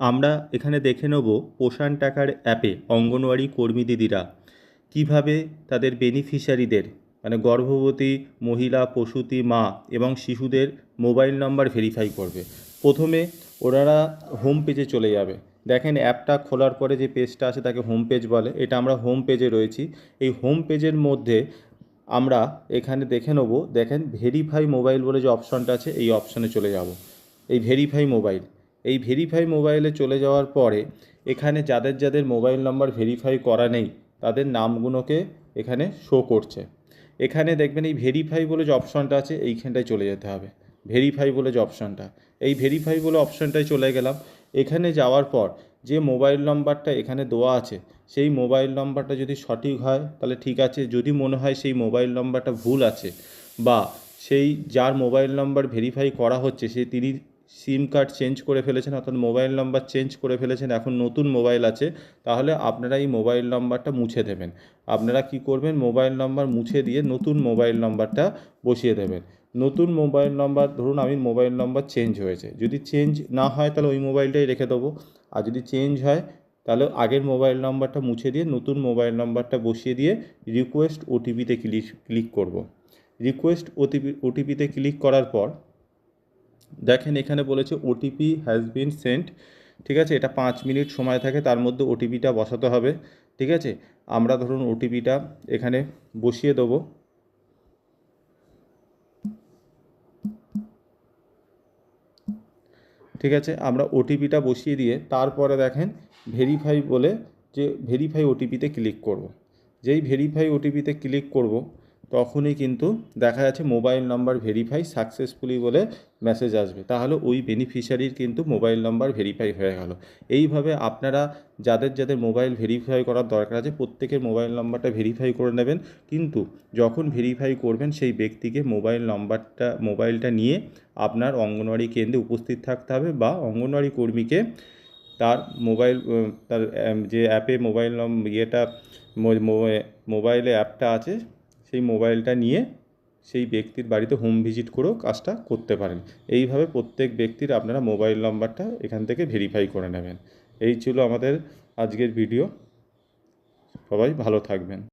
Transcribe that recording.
আমরা এখানে দেখে নেব পোষণ টাকার অ্যাপে অঙ্গনওয়াড়ি কর্মী দিদিরা কীভাবে তাদের বেনিফিশিয়ারিদের মানে গর্ভবতী মহিলা, প্রসূতি, মা এবং শিশুদের মোবাইল নাম্বার ভেরিফাই করবে। প্রথমে ওনারা হোম পেজে চলে যাবে। দেখেন অ্যাপটা খোলার পরে যে পেজটা আছে তাকে হোম পেজ বলে। এটা আমরা হোম পেজে রয়েছি। এই হোম পেজের মধ্যে আমরা এখানে দেখে নেব, দেখেন ভেরিফাই মোবাইল বলে যে অপশনটা আছে, এই অপশনে চলে যাব। এই ভেরিফাই মোবাইল। এই ভেরিফাই মোবাইলে চলে যাওয়ার পরে এখানে যাদের যাদের মোবাইল নাম্বার ভেরিফাই করা নেই, তাদের নামগুলোকে এখানে শো করছে। এখানে দেখবেন এই ভেরিফাই বলে যে অপশনটা আছে, এইখানটায় চলে যেতে হবে। ভেরিফাই বলে যে অপশনটা এই ভেরিফাই বলে অপশনটায় চলে গেলাম। এখানে যাওয়ার পর যে মোবাইল নাম্বারটা এখানে দেওয়া আছে, সেই মোবাইল নাম্বারটা যদি সঠিক হয়, তাহলে ঠিক আছে। যদি মনে হয় সেই মোবাইল নাম্বারটা ভুল আছে বা সেই যার মোবাইল নাম্বার ভেরিফাই করা হচ্ছে, সে তিনি সিম কার্ড চেঞ্জ করে ফেলেছেন, অর্থাৎ মোবাইল নাম্বার চেঞ্জ করে ফেলেছেন, এখন নতুন মোবাইল আছে, তাহলে আপনারা এই মোবাইল নাম্বারটা মুছে দেবেন। আপনারা কি করবেন? মোবাইল নাম্বার মুছে দিয়ে নতুন মোবাইল নাম্বারটা বসিয়ে দেবেন। নতুন মোবাইল নাম্বার, ধরুন আমি মোবাইল নাম্বার চেঞ্জ হয়েছে, যদি চেঞ্জ না হয় তাহলে ওই মোবাইলটাই রেখে দেবো, আর যদি চেঞ্জ হয় তাহলে আগের মোবাইল নাম্বারটা মুছে দিয়ে নতুন মোবাইল নাম্বারটা বসিয়ে দিয়ে রিকোয়েস্ট ওটিপিতে ক্লিক ক্লিক করব। রিকোয়েস্ট ওটিপি ওটিপিতে ক্লিক করার পর দেখেন এখানে বলেছে ওটিপি হ্যাজ বিন সেন্ট ঠিক আছে? এটা পাঁচ মিনিট সময় থাকে, তার মধ্যে ওটিপিটা বসাতে হবে, ঠিক আছে? আমরা ধরুন ওটিপিটা এখানে বসিয়ে দেবো। ঠিক আছে? আমরা ওটিপিটা বসিয়ে দিয়ে তারপরে দেখেন ভেরিফাই বলে যে ভেরিফাই ওটিপিতে ক্লিক করব। যেই ভেরিফাই ওটিপিতে ক্লিক করব তখনই কিন্তু দেখা যাচ্ছে মোবাইল নাম্বার ভেরিফাই সাকসেসফুলি বলে মেসেজ আসবে। তাহলে ওই বেনিফিশিয়ারির কিন্তু মোবাইল নাম্বার ভেরিফাই হয়ে গেল। এইভাবে আপনারা যাদের যাদের মোবাইল ভেরিফাই করার দরকার আছে, প্রত্যেকের মোবাইল নাম্বারটা ভেরিফাই করে নেবেন। কিন্তু যখন ভেরিফাই করবেন, সেই ব্যক্তিকে মোবাইল নাম্বারটা মোবাইলটা নিয়ে আপনার অঙ্গনওয়াড়ি কেন্দ্রে উপস্থিত থাকতে হবে বা অঙ্গনওয়াড়ি কর্মীকে তার মোবাইল তার যে অ্যাপে মোবাইল ইয়েটা মোবাইলে অ্যাপটা আছে সেই মোবাইলটা নিয়ে সেই ব্যক্তির বাড়িতে হোম ভিজিট করেও কাজটা করতে পারেন। এইভাবে প্রত্যেক ব্যক্তির আপনারা মোবাইল নাম্বারটা এখান থেকে ভেরিফাই করে নেবেন। এই ছিল আমাদের আজকের ভিডিও সবাই ভালো থাকবেন।